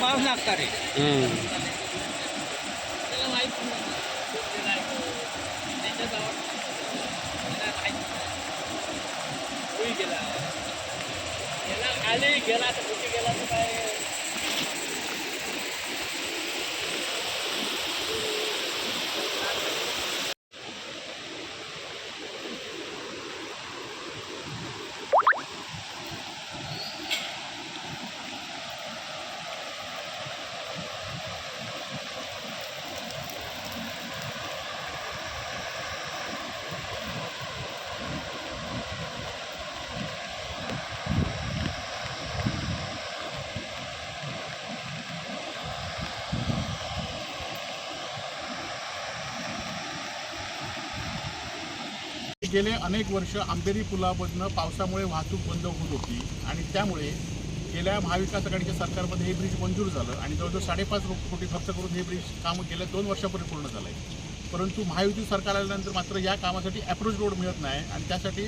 पाऊस नाही. कुठे गेला? गेला खाली गेला तर कुठे गेला तर काय? गेले अनेक वर्ष आंबेरी पुलामधनं पावसामुळे वाहतूक बंद होत होती आणि त्यामुळे गेल्या महाविकास आघाडीच्या सरकारमध्ये हे ब्रिज मंजूर झालं आणि जवळजवळ साडेपाच कोटी खर्च करून हे ब्रिज काम गेल्या दोन वर्षापूर्वी पूर्ण झालं आहे परंतु महायुती सरकार आल्यानंतर मात्र या कामासाठी अप्रोच रोड मिळत नाही आणि त्यासाठी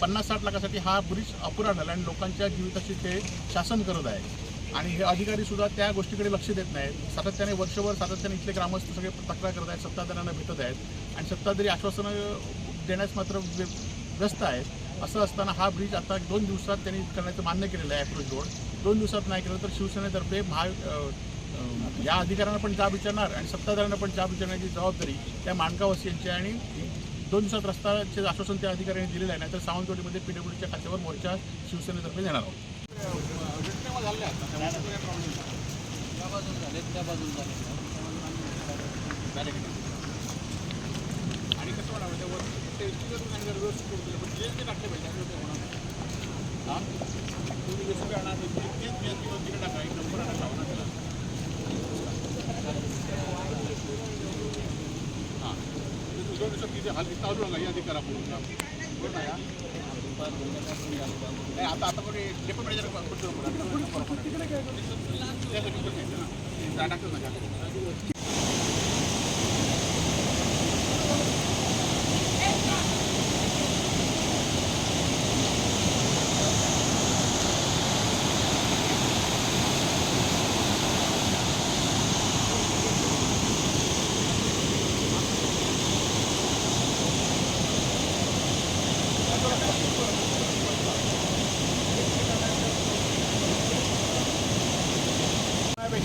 पन्नास साठ लाखासाठी हा ब्रिज अपुरा झाला आणि लोकांच्या जीविताशी ते शासन करत आहे. आणि हे अधिकारीसुद्धा त्या गोष्टीकडे लक्ष देत नाहीत. सातत्याने वर्षभर सातत्याने इथले ग्रामस्थ सगळे तक्रार करत आहेत सत्ताधाऱ्यांना भेटत आहेत आणि सत्ताधारी आश्वासनं देण्यास मात्र व्य- व्यस्त आहेत. असं असताना हा ब्रिज आता दोन दिवसात त्यांनी करण्याचं मान्य केलेलं आहे अप्रोच रोड दोन दिवसात नाही केलं तर शिवसेनेतर्फे महा या अधिकाऱ्यांना पण जाब विचारणार आणि सत्ताधाऱ्यांना पण जाब विचारण्याची जबाबदारी त्या माणकावासियांची आणि दोन दिवसात रस्त्याचे आश्वासन त्या अधिकाऱ्यांनी दिलेलं आहे. नाहीतर सावंतवाडीमध्ये पीडब्ल्यूडीच्या खात्यावर मोर्चा शिवसेनेतर्फे देणार आहोत. आता आता पण डेप्युटी मॅनेजर पुढचं काय आहे. त्यासाठी पण नाही ना. ते टाकलं ना खाली.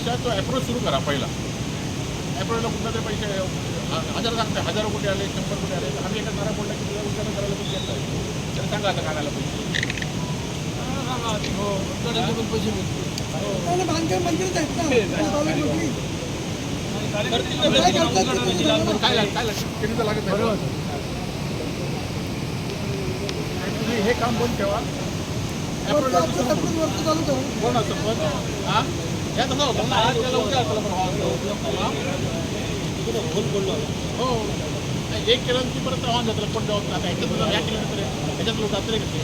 त्यापेक्षा तो अप्रोच सुरू करा पहिला. अप्रोचला कुठलं तरी पैसे ह- हजार सांगते हजारो कोटी आले शंभर कोटी आले तर आम्ही एका नारा बोलला की तुला उद्यानं करायला पण घेतलं आहे तर सांगा आता काढायला पैसे. हे काम बंद ठेवा. वरचं आपलं separate वरचं चालू ठेवा. कोण असतं पण. हा? या तसं होतं ना आज त्याला उद्या परवा हो एक केलं की? परत आव्हान जातं पण जबाब आता ह्याच्यात या किलोमीटर याच्यात लोक असले कसे